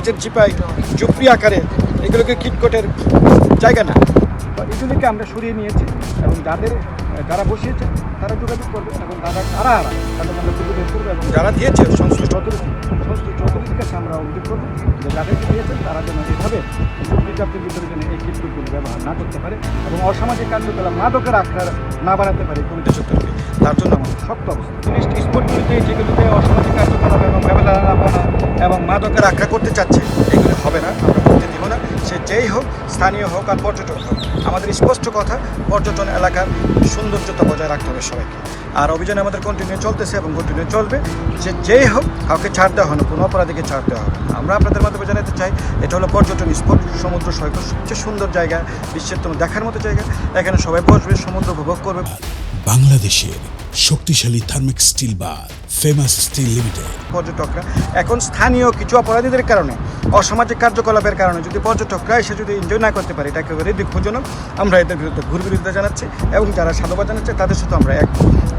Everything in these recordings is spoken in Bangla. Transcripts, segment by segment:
মাছের চিপাই জুপড়ি আকারে এগুলোকে কীটকটের জায়গা না। এগুলিকে আমরা সরিয়ে নিয়েছি এবং যাদের যারা বসিয়েছে তারা যোগাযোগ করবে এবং যারা তারা হারা তাদের আমরা বের করব এবং যারা দিয়েছে সংশ্লিষ্ট সংশ্লিষ্ট অথরিটির কাছে আমরা অভিযোগ করব যে যাদেরকে দিয়েছে তারা যেন এভাবে চুক্তিচাপের ভিতরে যেন এই কীটকটগুলো ব্যবহার না করতে পারে এবং অসামাজিক কার্যকলাপ মাদকের আখড়া না বাড়াতে পারে কবিতা চত্বরকে তার জন্য আমাদের শক্ত অবস্থা। স্পটগুলিতে যেগুলোতে অসামাজিক কার্যকলাপ এবং ব্যবহারাপনা এবং মাদকের আখড়া করতে চাচ্ছে। এগুলো হবে না, আমরা করতে দিব না। সে যেই হোক, স্থানীয় হোক আর পর্যটক হোক, আমাদের স্পষ্ট কথা, পর্যটন এলাকার সৌন্দর্যতা বজায় রাখতে হবে সবাইকে। আর অভিযান আমাদের কন্টিনিউ চলতেছে এবং কন্টিনিউ চলবে। যে যেই হোক, কাউকে ছাড় দেওয়া না, কোনো অপরাধীকে ছাড় দেওয়া হবে। আমরা আপনাদের মাধ্যমে জানাতে চাই, এটা হলো পর্যটন স্পট, সমুদ্র সৈকত, সবচেয়ে সুন্দর জায়গা, বিশ্বের তোমার দেখার মতো জায়গা। এখানে সবাই বসবে, সমুদ্র উপভোগ করবে। বাংলাদেশের শক্তিশালী thermic steel bar famous steel limited পর্যটকরা। এখন স্থানীয় কিছু অপরাধীদের কারণে, অসামাজিক কার্যকলাপের কারণে যদি পর্যটকরা এসে যদি এনজয় না করতে পারে এটা একেবারে দুঃখজনক। আমরা এদের বিরুদ্ধে ঘুর বিরুদ্ধে জানাচ্ছি এবং যারা সাধুবাদ জানাচ্ছে, তাদের সাথে আমরা এক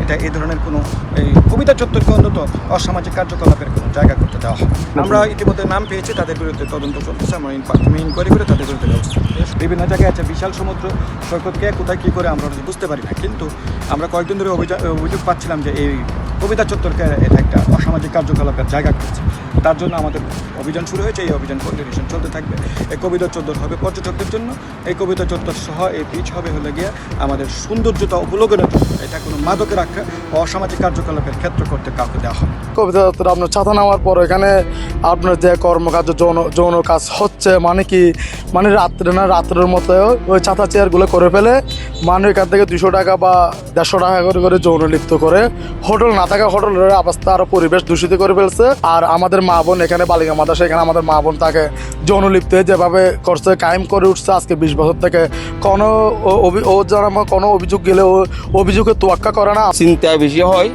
এটা এই ধরনের কোনো এই কবিতা চত্বরকে অন্তত অসামাজিক কার্যকলাপের কোনো জায়গা করতে দেওয়া হবে আমরা ইতিমধ্যে নাম পেয়েছি, তাদের বিরুদ্ধে তদন্ত চলতেছে আমরা প্রাথমিক ইনকোয়ারি করে তাদের বিরুদ্ধে ব্যবস্থা। বিভিন্ন জায়গায় আছে বিশাল সমুদ্র, সৈকতকে কোথায় কী করে আমরা বুঝতে পারি না, কিন্তু আমরা কয়েকদিন ধরে অভিযোগ পাচ্ছিলাম যে এই কবিতা চত্বরকে এটা একটা অসামাজিক কার্যকলাপের জায়গা করেছে। তার জন্য আমাদের অভিযান শুরু হয়েছে, এই অভিযান কন্টিনিউশন চলতে থাকবে। এই কবিতা চত্বর হবে পর্যটকদের জন্য। এই কবিতা চত্বর সহ এই বীচ হবে হলে গিয়ে আমাদের সৌন্দর্যতা অবলোকনের জন্য। এটা কোনো মাদকের আখ্যা, অসামাজিক কার্যকলাপের ক্ষেত্র করতে কাউকে দেওয়া হবে কবিতা দপ্তর আপনার ছাতা নেওয়ার পর এখানে আপনার যে কর্মকার্য যৌন যৌন কাজ হচ্ছে মানে কি? মানে রাত্রে না, রাত্রের মতো ওই ছাতা চেয়ারগুলো করে ফেলে মানে এখান থেকে দুশো টাকা বা দেড়শো টাকা করে করে যৌন লিপ্ত করে, হোটেল না থাকা হোটেলের অবস্থা আরও পরিবেশ দূষিত করে ফেলছে। আর আমাদের মা বোন এখানে বালিকা মাদ্রাসা এখানে আমাদের মা বোন তাকে যৌন লিপ্ত হয়ে যেভাবে করছে কায়েম করে উঠছে আজকে বিশ বছর থেকে। কোনো ও- যেন কোনো অভিযোগ গেলে ও অভিযোগের তোয়াক্কা করে না। চিন্তায় বেশি হয়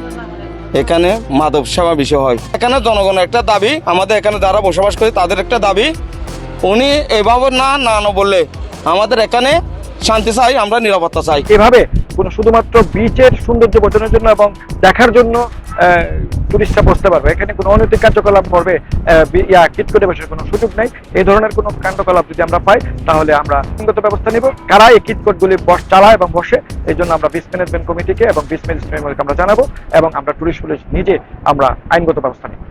এখানে মাদক সেবা বিষয় হয়। এখানে জনগণের একটা দাবি আমাদের এখানে যারা বসবাস করে তাদের একটা দাবি উনি এভাবে না না না বললে আমাদের এখানে শান্তি চাই আমরা নিরাপত্তা চাই। এভাবে কোনো শুধুমাত্র বিচের সৌন্দর্য বোঝানোর জন্য এবং দেখার জন্য টুরিস্টরা বসতে পারবে। এখানে কোনো অনৈতিক কার্যকলাপ করবে ইয়া কিট করে বসার কোনো সুযোগ নেই। এই ধরনের কোনো কার্যকলাপ যদি আমরা পাই, তাহলে আমরা আইনগত ব্যবস্থা নিব। কারা এই কিটকোটগুলি বস, চালায় এবং বসে, এই জন্য আমরা বিচ ম্যানেজমেন্ট কমিটিকে এবং বিচ ম্যানেজমেন্টকে আমরা জানাব এবং আমরা টুরিস্ট পুলিশ নিজে আমরা আইনগত ব্যবস্থা নিব।